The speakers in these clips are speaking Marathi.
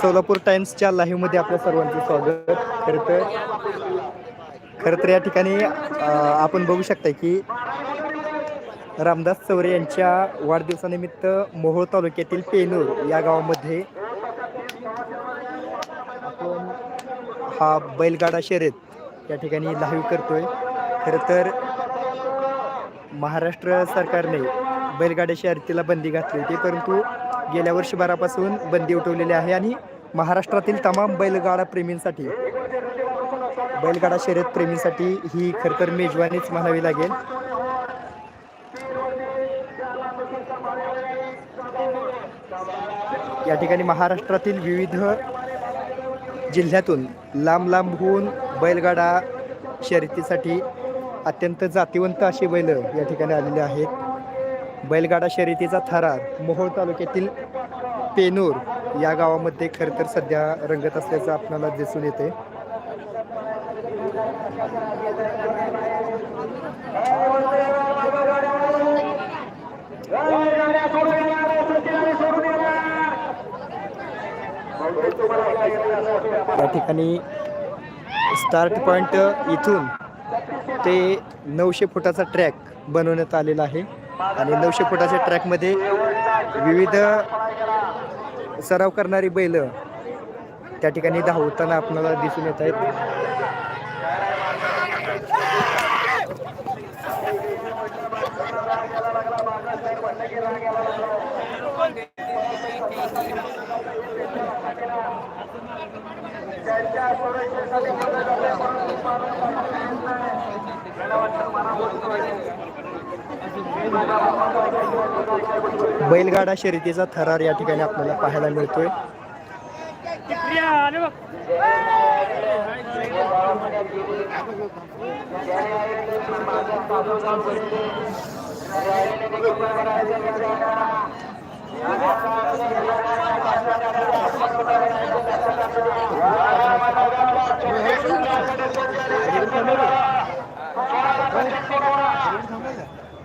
सोलापूर टाइम्सच्या लाईव्हमध्ये आपल्या सर्वांचं स्वागत. खरं तर खरं तर या ठिकाणी आपण बघू शकता की रामदास चौरे यांच्या वाढदिवसानिमित्त मोहोळ तालुक्यातील पेनूर या गावामध्ये आपण हा बैलगाडा शर्यत या ठिकाणी लाईव्ह करतोय. खरं तर महाराष्ट्र सरकारने बैलगाड्या शर्यतीला बंदी घातली होती परंतु गेल्या वर्षभरापासून बंदी उठवलेली आहे आणि महाराष्ट्रातील तमाम बैलगाडा प्रेमींसाठी बैलगाडा शर्यत प्रेमींसाठी ही खरं मेजवानीच म्हणावी लागेल. या ठिकाणी महाराष्ट्रातील विविध जिल्ह्यातून लांब लांबहून बैलगाडा शर्यतीसाठी अत्यंत जातिवंत अशी बैल या ठिकाणी आलेले आहेत. बैलगाडा शर्यतीचा थरार मोहोळ तालुक्यातील पेनूर या गावामध्ये खरं तर सध्या रंगत असल्याचं आपल्याला दिसून येते या ठिकाणी स्टार्ट पॉईंट इथून ते नऊशे फुटाचा ट्रॅक बनवण्यात आलेला आहे. आणि नऊशे फुटाच्या ट्रॅकमध्ये विविध सराव करणारी बैल त्या ठिकाणी धावताना आपल्याला दिसून येत आहेत. बैलगाडा शर्यतीचा थरार या ठिकाणी आपल्याला पाहायला मिळतोय.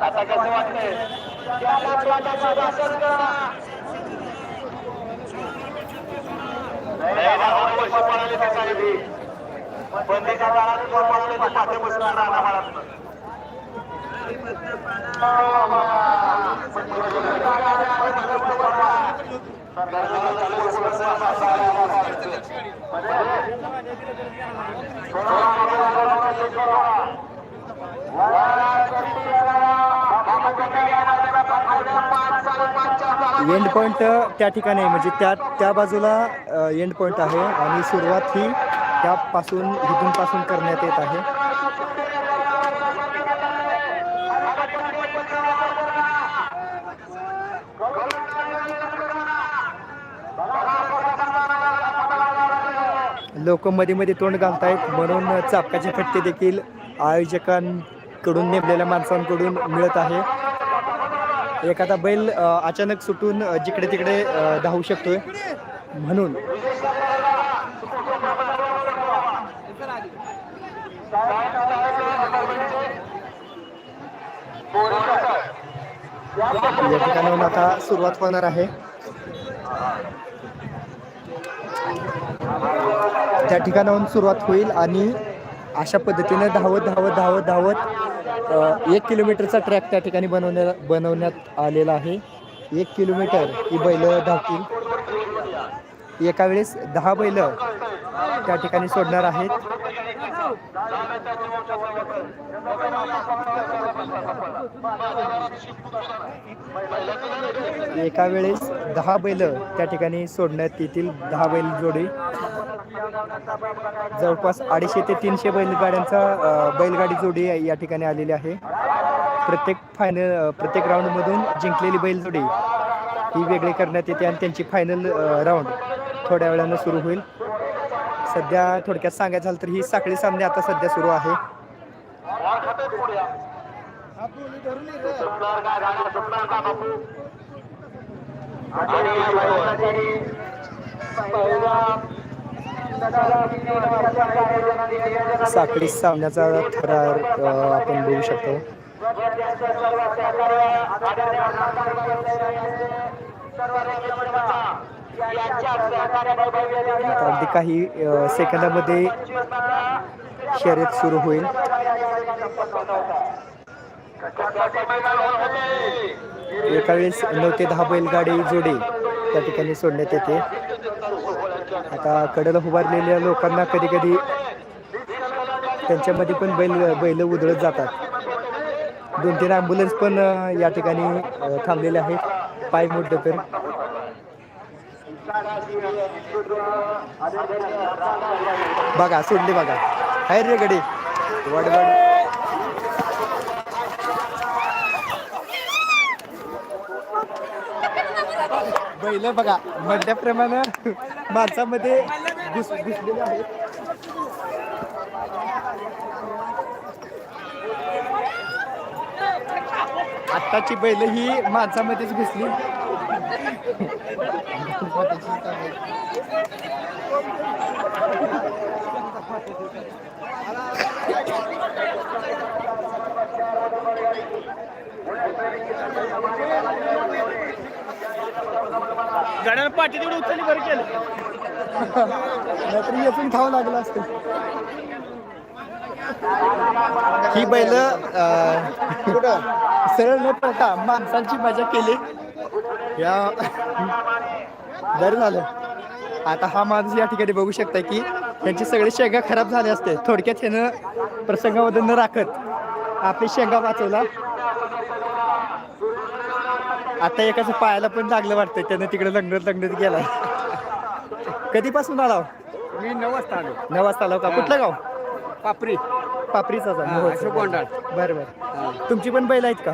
आता कसं वाटतंय पैसे पळाले ते साहेबी बंदीच्या काळात जो पळाले ते पाठी बसणार राहणार महाराष्ट्र एंड पॉईंट uh, त्या ठिकाणी आहे. म्हणजे त्या त्या बाजूला uh, एंड पॉईंट आहे. आणि सुरुवात ही त्यापासून इथूनपासून करण्यात येत आहे. लोक मध्ये मध्ये तोंड घालतायत. म्हणून चापकाचे फटके देखील आयोजकांकडून नेमलेल्या माणसांकडून मिळत आहे. एखादा बैल अचानक सुटून जिकडे तिकडे धावू शकतोय. म्हणून. या ठिकाणाहून आता सुरुवात होणार आहे. त्या ठिकाणाहून सुरुवात होईल आणि अशा पद्धतीने धावत धावत धावत धावत एक किलोमीटरचा ट्रॅक त्या ठिकाणी बनवण्या बनवण्यात आलेला आहे. एक किलोमीटर ही बैल धावतील. एका वेळेस दहा बैल त्या ठिकाणी सोडणार आहेत. एका वेळेस दहा बैल त्या ठिकाणी सोडण्यात येतील. दहा बैल जोडी. जवळपास अडीचशे ते तीनशे बैलगाड्यांचा बैलगाडी जोडी या- ठिकाणी आलेली आहे. प्रत्येक फायनल प्रत्येक राऊंडमधून जिंकलेली बैलजोडी ही वेगळी करण्यात येते आणि त्यांची फायनल राऊंड थोड्या वेळानं सुरू होईल. सध्या थोडक्यात सांगायचं झालं तर ही साखळी सामने आता सध्या सुरू आहे. आणि पहिला साखळी सामन्याचा थरार आपण बघू शकतो. अगदी काही सेकंदामध्ये शर्यत सुरू होईल. एका वेळेस नऊ ते दहा बैलगाडी जोडी त्या ठिकाणी सोडण्यात येते. आता कडेला उभारलेल्या लोकांना कधी कधी त्यांच्यामध्ये पण बैल बैल उधळत जातात. दोन तीन ॲम्ब्युलन्स पण या ठिकाणी थांबलेले आहेत. पाय मोठं तर. बघा सोडले बघा. हाय रे गडे. वडवड. बैल बघा म्हटल्याप्रमाणे माणसामध्ये घुस घुसलेले आहेत. आत्ताची बैल ही माणसामध्येच घुसली गाड्याला पाठी तेवढी उचलली बरं केलं. नाहीतर येथून खावं लागलं असतं. ही बैल सरळ न पळता माणसांची मजा केली. या बरं झालं. आता हा माणूस या ठिकाणी बघू शकता की त्यांची सगळी शेंगा खराब झाले असते. थोडक्यात ह्यानं प्रसंगामध्ये न राखत आपली शेंगा वाचवला. आता एकाचं पायाला पण लागलं वाटतंय त्यानं तिकडे लग्नत लग्नत गेलाय. कधीपासून आला हो? मी नऊ वाजता आलो. नऊ वाजता आला का? कुठलं गाव? पापरी. पापरीचा हा, अशोक गोंडाळ. बरं बरं. तुमची पण बैल आहेत का?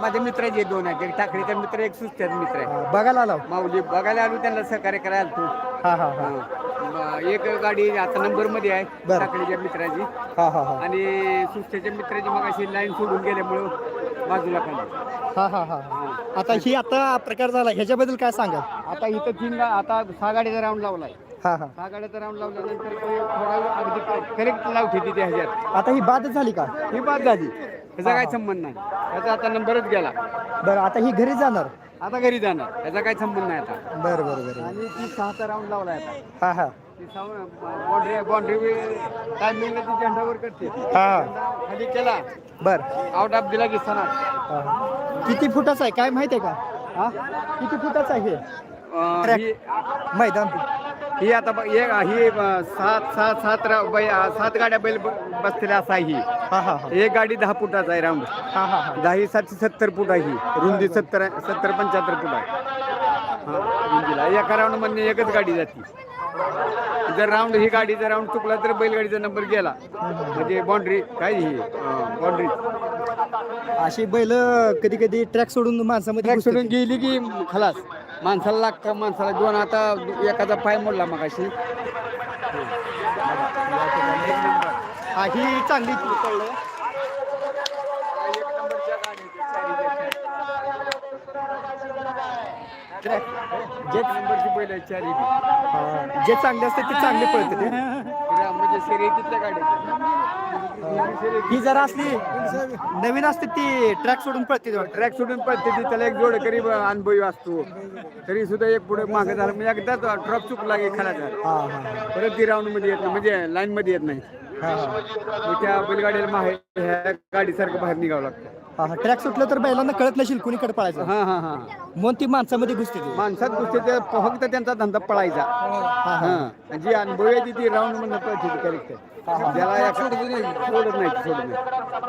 माझे मित्राचे दोन आहेत. एक ठाकरेचा मित्र एक सुस्त्याचा मित्र आहे. हा, बघायला आला हो? माऊली बघायला आलो त्यांना सहकार्य करायला तू हा हा हा. एक गाडी आता नंबरमध्ये आहे. ठाकरेच्या मित्राची. हा हा हा. आणि सुस्त्याच्या मित्राची मग अशी लाईन सोडून गेल्यामुळं बाजूला खाली. हा हा हा. आता ही आता प्रकार झाला. ह्याच्याबद्दल काय सांगा आता इथं तीन गा आता सहा गाडीचा राऊंड लावलाय. हा हा. सहा गाड्याचा राऊंड लावल्यानंतर तो थोडा वेळ अगदी करेक्ट तिथे ह्याच्यात. आता ही बादच झाली का? ही बाद झाली. त्याचा काय संबंध नाही. त्याचा आता नंबरच गेला. बरं आता ही घरी जाणार? आता घरी जाणार. त्याचा काही संबंध नाही आता. बरं बरं बरं. आणि ती सहाचा राऊंड लावला आता. हा हा. ती बाउंड्री बाउंड्री टायमिंगला ती झेंडावर करते. हा झेंडा खाली केला. बरं. आउट ऑफ दिला की सणा. किती फुटाचं आहे? काय माहिती आहे का? हा? किती फुटाचं आहे हे? ही मैदान. ही आता एक ही सात सात सात रा- बै- सात गाड्या बैल ब- बसलेल्या असा ही. हा हा हा. एक गाडी दहा फुटाचा आहे राऊंड हा हा हा. दहा ही सातशे सत्तर फूट आहे ही. रुंदी सत्तर सत्तर पंच्याहत्तर फूट आहे. हा, रुंदीला. एका राऊंडमध्ये एकच गाडी जाते. जर राऊंड ही गाडीचा राऊंड चुकला तर बैलगाडीचा नंबर गेला. म्हणजे बाउंड्री काय ही? बाउंड्री अशी बैल कधी कधी ट्रॅक सोडून माणसामध्ये ट्रॅक घुसतात. सोडून गेली की खलास. माणसाला लागतं माणसाला दोन आता एकाचा पाय मोडला मग अशी हा ही चांगली कळलं जे नंबरची जे चांगले असते ते चांगले पळते ते म्हणजे शर्यतीतल्या गाड्या ही जरा असली नवीन असते ती ट्रॅक सोडून पळते. ट्रॅक सोडून पडते ती त्याला एक जोड करी अनुभवी असतो. तरी सुद्धा एक पुढे मागे झालं म्हणजे एकदा ट्रक चुकला की खाला हा परत ती राऊंडमध्ये येत नाही म्हणजे लाईन मध्ये येत नाही. त्या बैलगाडीला माहे ह्या गाडीसारखं बाहेर निघावं लागतं. हा हा. ट्रॅक सुटलं तर बैलांना कळत नसेल कुणीकडे पळायचं. हा हा हा. म्हणून ती माणसामध्ये घुसते ती. माणसात गोष्टी ते फक्त त्यांचा धंदा पळायचा. हा हा. हा. जी अनुभवी आहे ती ती राऊंड ती करेक्ट त्याला एका- सोडत नाही सोडत नाही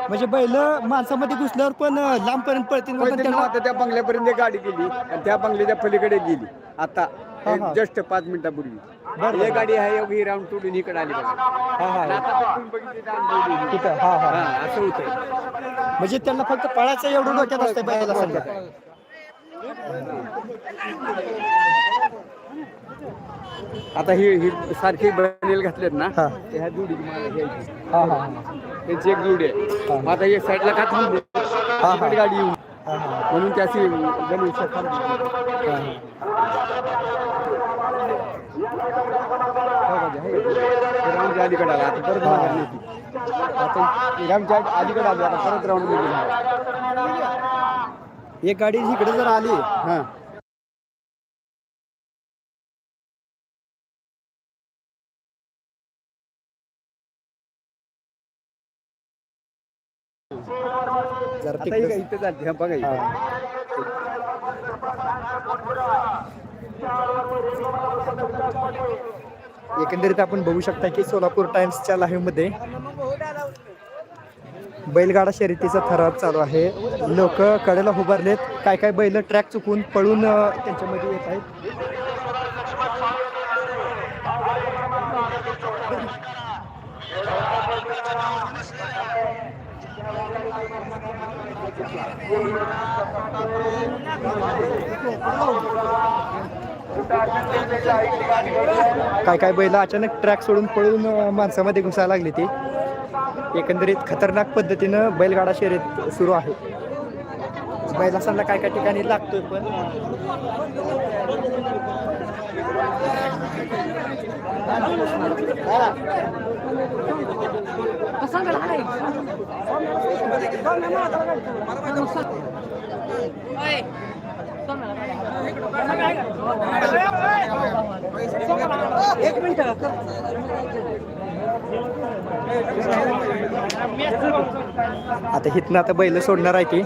म्हणजे बैल माणसामध्ये घुसल्यावर पण लांबपर्यंत पळतील पण त्यांना आता त्या बंगल्यापर्यंत गाडी गेली आणि त्या बंगल्याच्या पलीकडे गेली. आता हा, हा. जस्ट पाच मिनिटापूर्वी. बरं. एक गाडी आहे ही राऊंड तोडून इकडे आली बघा. हा आणि हा. आता तिथून बघितली तर आम्ही दोघी इकडे. तिथं हा हा. हा असं होतंय. म्हणजे त्यांना फक्त पळाचं एवढं डोक्यात असतं बैलाला समजा आता ही ही सारखी बनेल घातलेत ना हा. ते ह्या जोडी मला घ्यायची. हा हा त्यांची एक जोडी आहे. मग आता एक साईडला का थांबली हा. इकडे गाडी येऊन. हा हा. म्हणून ती अशी गणेश थांबली राऊंड अलीकडे आला. आता परत माघार ती. आता राऊंडच्या अलीकडे आली. आता परत राऊंडमध्ये गेली. एक गाडी इकडे जर आली. हा. जरा इथं चालते हा बघा इथं. एकंदरीत आपण बघू शकता की सोलापूर टाइम्सच्या लाईव्हमध्ये बैलगाडा शर्यतीचा थरार चालू आहे. लोक कडेला उभारलेत. काय काय बैल ट्रॅक चुकून पळून त्यांच्यामध्ये येत आहेत. काय काय बैल अचानक ट्रॅक सोडून पळून माणसामध्ये घुसायला लागली ती. एकंदरीत खतरनाक पद्धतीनं बैलगाडा शर्यत सुरू आहे. बैलासांना काय काय ठिकाणी लागतोय पण? आता हिथनं आता बैल सोडणार आहे ती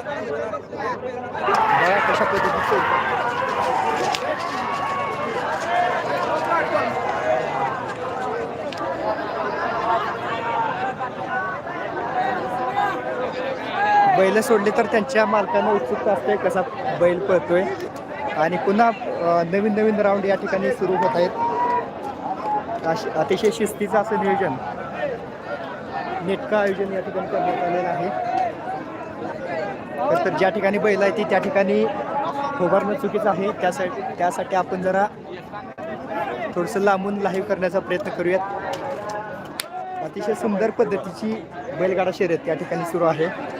बघा कशा पद्धतीने बैल सोडले तर त्यांच्या मालकांना उत्सुकता असते कसा बैल पळतोय. आणि पुन्हा नवीन नवीन राऊंड या ठिकाणी सुरू होत आहेत. अश- अतिशय शिस्तीचं असं नियोजन. नेटकं आयोजन या ठिकाणी करण्यात आलेलं आहे. तर ज्या ठिकाणी बैल आहे ती त्या ठिकाणी उभारणं चुकीचं आहे. त्यासाठी त्यासाठी आपण जरा थोडंसं लांबून लाईव्ह करण्याचा प्रयत्न करूयात. अतिशय सुंदर पद्धतीची बैलगाडा शर्यत या ठिकाणी सुरू आहे.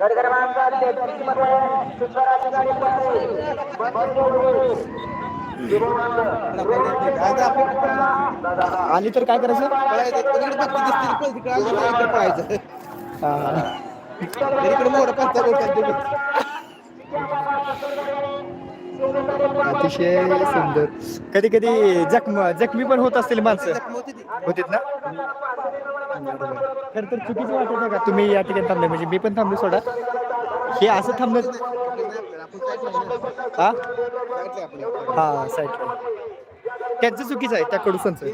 गाडी क्रमांक तेहतीसमध्ये सुंदराची गाडी पळते. आली तर काय करायचं हा. अतिशय सुंदर. कधी कधी जखम जखमी पण होत असतील माणसं. होतीत ना? खरं तर चुकीचं वाटत का? तुम्ही या ठिकाणी थांबले. म्हणजे मी पण थांबलो सोडा. हे असं थांबलं हा हा साईडला. त्यांचं चुकीचं आहे त्या कडुसांचं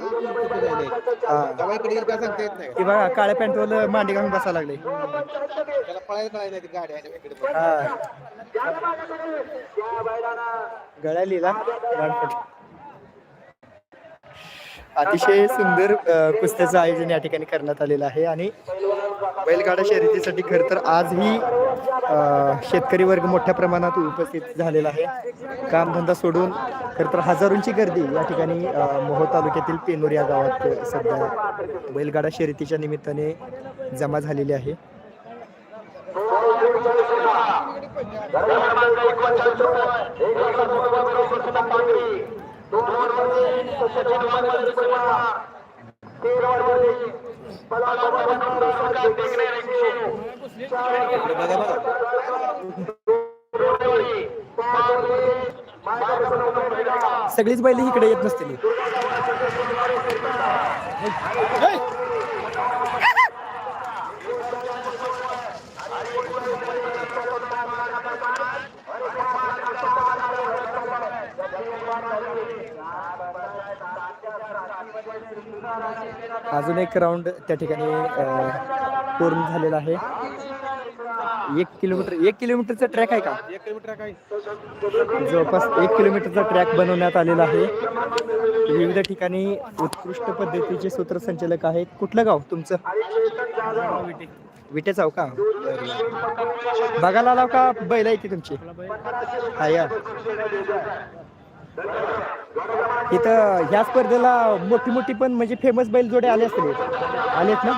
हा ते बघा काळ्या पॅन्टवर मांडी घालून बसायला लागले. हा. गळ्या अतिशय सुंदर कुस्त्याचं आयोजन या ठिकाणी करण्यात आलेलं आहे आणि बैलगाडा शर्यतीसाठी खरं तर आजही शेतकरी वर्ग मोठ्या प्रमाणात उपस्थित झालेला आहे. कामधंदा सोडून खरं तर हजारोंची गर्दी या ठिकाणी अ, मोहोळ तालुक्यातील पेनूर या गावात सध्या बैलगाडा शर्यतीच्या निमित्ताने जमा झालेली आहे गाडी क्रमांक एकोणचाळीस एक लाख पांढरी सगळीच बैल इकडे येत नसतील. अजून एक राऊंड त्या ठिकाणी पूर्ण झालेला आहे. एक किलोमीटर एक किलोमीटरचा ट्रॅक आहे का? एक किलोमीटर जवळपास एक किलोमीटरचा ट्रॅक बनवण्यात आलेला आहे. विविध ठिकाणी उत्कृष्ट पद्धतीचे सूत्रसंचालक आहेत. कुठलं गाव तुमचं? विटे चाव का? बघायला आलाव का? बैल आहे की तुमची? हा या इथं ह्या स्पर्धेला मोठी मोठी पण म्हणजे फेमस बैल जोडे आले असतील. आलेत ना?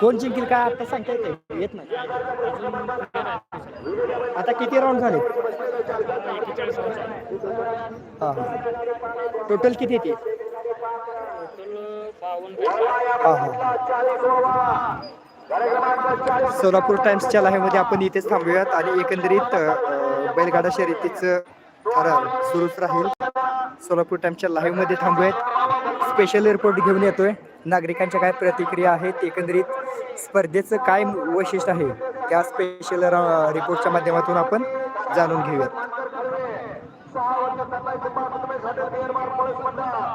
कोण जिंकील का आता सांगता येते येत नाही. आता किती राऊंड झाले? हा हा. टोटल किती येते हा हा. सोलापूर टाइम्सच्या लाईव्हमध्ये आपण इथेच थांबूयात आणि एकंदरीत बैलगाडा शर्यतीचं थरार सुरूच राहील. सोलापूर टाइम्सच्या लाईव्हमध्ये थांबूयात. स्पेशल एअरपोर्ट घेऊन येतोय. नागरिकांच्या काय प्रतिक्रिया आहेत एकंदरीत स्पर्धेचं काय वैशिष्ट्य आहे त्या स्पेशल रिपोर्टच्या माध्यमातून आपण जाणून घेऊयात.